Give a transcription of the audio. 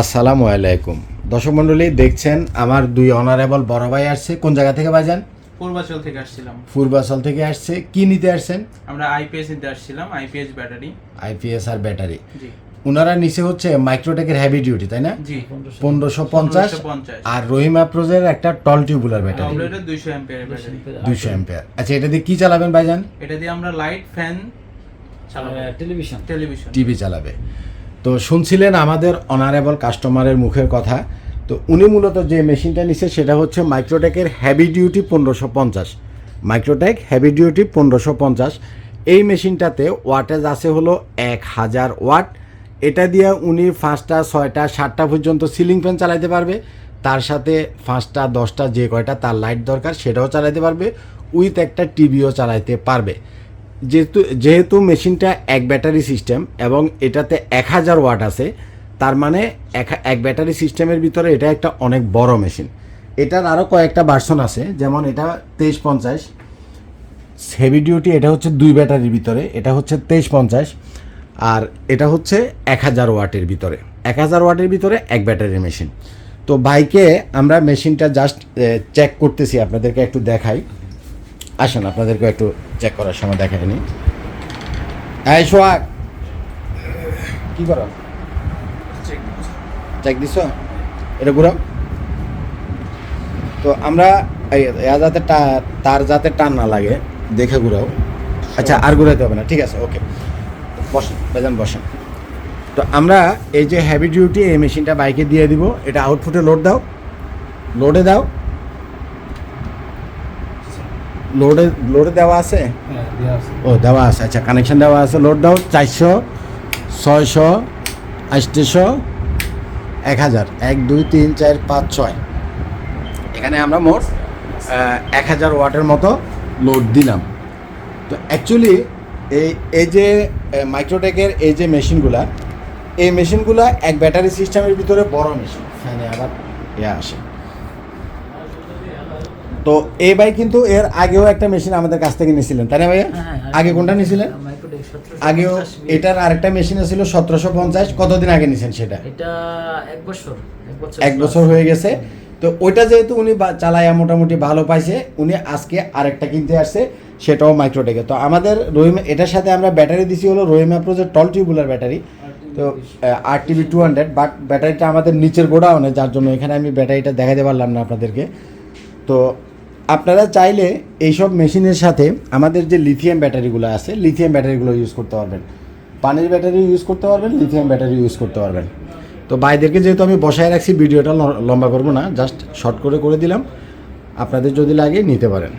আসসালামু আলাইকুম। দর্শক মণ্ডলী দেখছেন আমার দুই অনারেবল বড় ভাই আসছে। কোন জায়গা থেকে ভাইজান পূর্বাচল থেকে আসছিলাম। পূর্বাচল থেকে আসছে। কি নিতে আসছেন? আমরা আইপিএস নিতে আসছিলাম আইপিএস ব্যাটারি আইপিএস আর ব্যাটারি জি। ওনারা নিচে হচ্ছে মাইক্রোটেকের হেভি ডিউটি তাই না? জি। পনেরোশো পঞ্চাশ। 1550 আর রহিম আপ্রোজের একটা টল টিউবুলার ব্যাটারি আমরা দুইশো এম্পিয়ার আচ্ছা এটা দিয়ে কি চালাবেন ভাইজান এটা দিয়ে আমরা লাইট ফ্যান চালাবো টেলিভিশন। টেলিভিশন টিভি চালাবে। তো শুনছিলেন আমাদের অনারেবল কাস্টমারের মুখের কথা। তো উনি মূলত যে মেশিনটা নিছে সেটা হচ্ছে মাইক্রোটেকের হেভি ডিউটি পনেরোশো পঞ্চাশ। মাইক্রোটেক হেভি ডিউটি পনেরোশো পঞ্চাশ। এই মেশিনটাতে ওয়াটেজ আছে হলো এক হাজার ওয়াট। এটা দিয়ে উনি পাঁচটা, ছয়টা, সাতটা পর্যন্ত সিলিং ফ্যান চালাতে পারবে। তার সাথে পাঁচটা, দশটা, যে কয়টা তার লাইট দরকার সেটাও চালাইতে পারবে। উইথ একটা টিভিও চালাইতে পারবে। যেহেতু যেহেতু মেশিনটা এক ব্যাটারি সিস্টেম এবং এটাতে এক হাজার ওয়াট আছে, তার মানে এক এক ব্যাটারি সিস্টেমের ভিতরে এটা একটা অনেক বড় মেশিন। এটার আরও কয়েকটা ভার্সন আছে, যেমন এটা তেইশ পঞ্চাশ হেভি ডিউটি এটা হচ্ছে দুই ব্যাটারির ভিতরে, এটা হচ্ছে তেইশ পঞ্চাশ, আর এটা হচ্ছে এক হাজার ওয়াটের ভিতরে। এক হাজার ওয়াটের ভিতরে এক ব্যাটারির মেশিন। তো বাইকে আমরা মেশিনটা জাস্ট চেক করতেছি, আপনাদেরকে একটু দেখাই। আসেন আপনাদেরকে একটু চেক করার সময় দেখাই নি। এই সোহাগ, কি করো? চেক দিছ? এটা ঘুরাও তো আমরা যাতে তার যাতে টান না লাগে, দেখে ঘুরাও। আচ্ছা আর ঘুরাইতে হবে না, ঠিক আছে ওকে বসেন বেজান বসেন। তো আমরা এই যে হেভি ডিউটি এই মেশিনটা বাইকে দিয়ে দিব, এটা আউটপুটে লোড দাও। লোডে দাও। লোডে লোডে দেওয়া আছে? ও দেওয়া আছে। আচ্ছা কানেকশন দেওয়া আছে। লোড দাও চারশো ছয়শো আটশোশো এক হাজার। এক দুই তিন চার পাঁচ ছয়। এখানে আমরা মোট এক হাজার ওয়াটের মতো লোড দিলাম। তো অ্যাকচুয়ালি এই এই যে মাইক্রোটেকের এই যে মেশিনগুলা এই মেশিনগুলা এক ব্যাটারি সিস্টেমের ভিতরে বড় মেশিন এখানে আবার ইয়ে আসে। তো এই ভাই কিন্তু এর আগেও একটা মেশিন আমাদের কাছ থেকে নিয়েছিলেন তাই না ভাইয়া? আগে কোনটা নিয়েছিলেন আগেও এটার আরেকটা মেশিন ছিল সতেরোশো পঞ্চাশ কতদিন আগে নিয়েছেন সেটা? এটা এক বছর এক বছর হয়ে গেছে। তো ওইটা যেহেতু উনি চালায়া মোটামুটি ভালো পাইছে উনি আজকে আরেকটা কিনতে আসছে সেটাও মাইক্রোটেকে তো আমাদের রহিম এটার সাথে আমরা ব্যাটারি দিছি হলো রহিম অ্যাপ্রোজের টল টিউবুলার ব্যাটারি তো আর টিভি টু হান্ড্রেড বাট ব্যাটারিটা আমাদের নিচের গোডাউনে যার জন্য এখানে আমি ব্যাটারিটা দেখাতে পারলাম না আপনাদেরকে। তো আপনারা চাইলে এইসব মেশিনের সাথে আমাদের যে লিথিয়াম ব্যাটারিগুলো আছে লিথিয়াম ব্যাটারিগুলো ইউজ করতে পারবেন। পানির ব্যাটারি ইউজ করতে পারবেন লিথিয়াম ব্যাটারি ইউজ করতে পারবেন। তো ভাইদেরকে যেহেতু আমি বসায় রাখছি, ভিডিওটা লম্বা করব না জাস্ট শর্ট করে করে দিলাম। আপনাদের যদি লাগে নিতে পারেন।